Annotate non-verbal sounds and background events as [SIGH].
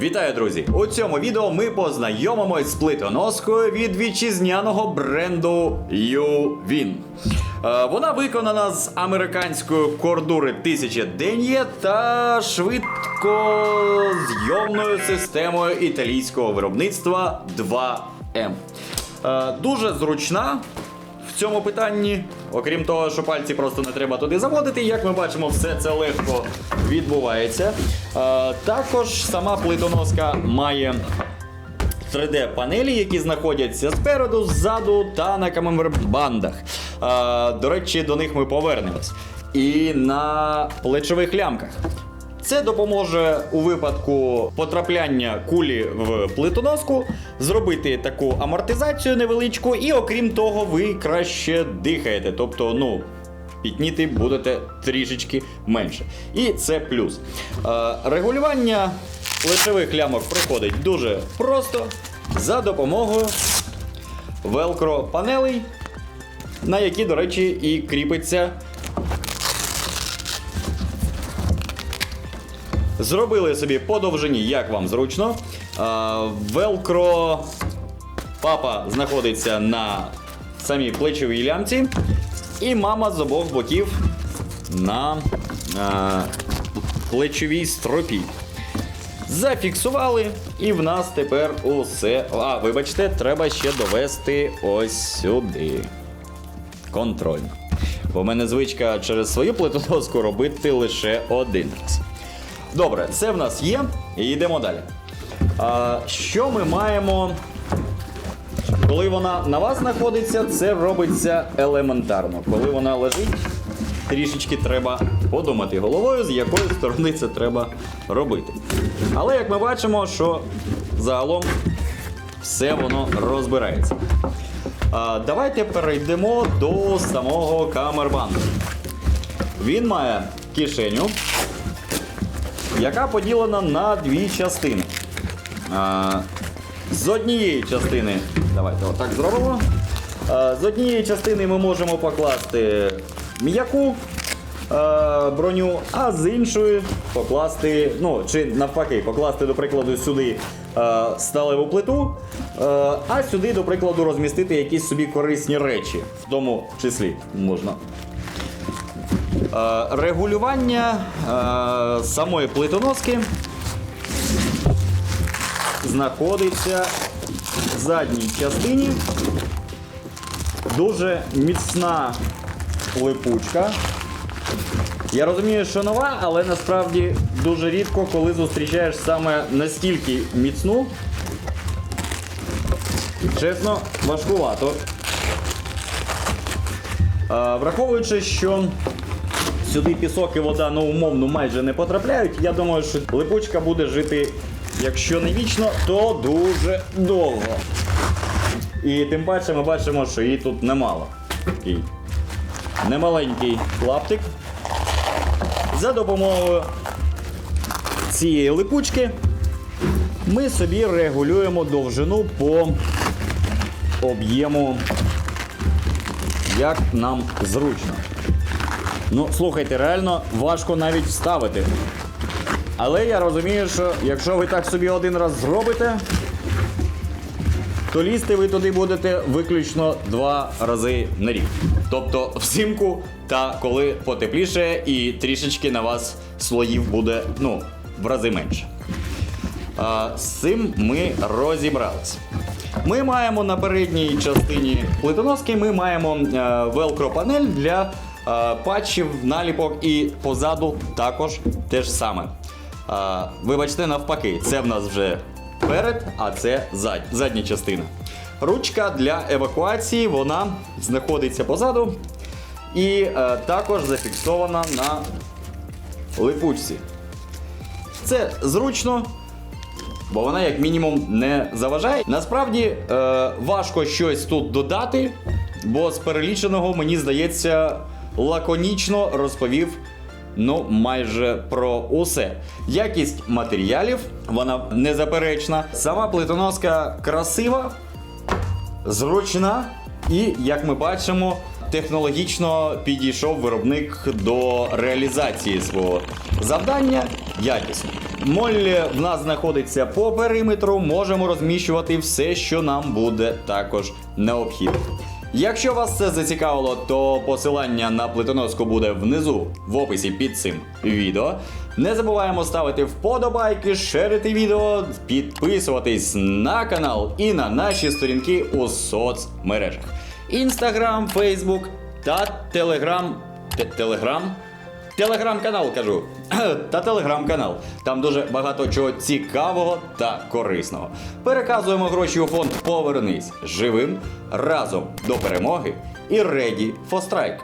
Вітаю, друзі! У цьому відео ми познайомимось з плитоноскою від вітчизняного бренду Ювін. Е, Вона виконана з американської кордури 1000 ден'є та швидкозйомною системою італійського виробництва 2М. Е, Дуже зручна, в цьому питанні, окрім того, що пальці просто не треба туди заводити, як ми бачимо, все це легко відбувається. Е, також сама плитоноска має 3D-панелі, які знаходяться спереду, ззаду та на камербандах. Е, до речі, до них ми повернемось. І на плечових лямках. Це допоможе у випадку потрапляння кулі в плитоноску зробити таку амортизацію невеличку, і окрім того, ви краще дихаєте. Тобто, ну. Пітніти будете трішечки менше. І це плюс. Е, регулювання плечових лямок проходить дуже просто за допомогою велкро панелей, на які, до речі, і кріпиться Зробили собі по довжині, як вам зручно. Велкро папа знаходиться на самій плечовій лямці, і мама з обох боків на плечовій стропі. Зафіксували, і в нас тепер усе. А, вибачте, треба ще довести ось сюди. Контрольно. Бо в мене звичка через свою плитоноску робити лише один раз. Добре, це в нас є. І йдемо далі. А, що ми маємо? Коли вона на вас знаходиться, це робиться елементарно. Коли вона лежить, трішечки треба подумати головою, з якої сторони це треба робити. Але як ми бачимо, що загалом все воно розбирається. А, давайте перейдемо до самого камербанду. Він має кишеню яка поділена на дві частини. З однієї частини, давайте отак зробимо. З однієї частини ми можемо покласти м'яку броню, а з іншої покласти, ну, чи навпаки, покласти, до прикладу, сюди сталеву плиту, а, сюди, до прикладу, розмістити якісь собі корисні речі, в тому числі можна Регулювання е, самої плитоноски знаходиться в задній частині. Дуже міцна липучка. Я розумію, що нова, але насправді дуже рідко, коли зустрічаєш саме настільки міцну. Чесно, важкувато. Е, Враховуючи, що сюди пісок і вода ну, умовно майже не потрапляють, я думаю, що липучка буде жити, якщо не вічно, то дуже довго. І тим паче ми бачимо, що її тут немало. Такий немаленький клаптик. За допомогою цієї липучки ми собі регулюємо довжину по об'єму, як нам зручно. Ну, слухайте, реально важко навіть вставити. Але я розумію, що якщо ви так собі один раз зробите, то лізти ви туди будете виключно два рази на рік. Тобто взимку та коли потепліше і трішечки на вас слоїв буде ну, в рази менше. А, з цим ми розібрались. Ми маємо на передній частині плитоноски, ми маємо е, велкро-панель для патчів, наліпок і позаду також те ж саме. Е, вибачте, навпаки, це в нас вже перед, а це зад, задня частина. Ручка для евакуації вона знаходиться позаду і е, також зафіксована на липучці. Це зручно, бо вона, як мінімум, не заважає. Насправді е, важко щось тут додати, бо з переліченого, мені здається, лаконічно розповів ну, майже про усе. Якість матеріалів, вона незаперечна. Сама плитоноска красива, зручна і, як ми бачимо, технологічно підійшов виробник до реалізації свого завдання якісно. Моль в нас знаходиться по периметру, можемо розміщувати все, що нам буде також необхідно. Якщо вас це зацікавило, то посилання на плитоноску буде внизу в описі під цим відео. Не забуваємо ставити вподобайки, шерити відео, підписуватись на канал і на наші сторінки у соцмережах: Інстаграм, Фейсбук та Телеграм. Те- Телеграм? Телеграм-канал кажу. [CLEARS THROAT] та телеграм-канал. Там дуже багато чого цікавого та корисного. Переказуємо гроші у фонд Повернись живим разом до перемоги і for Strike.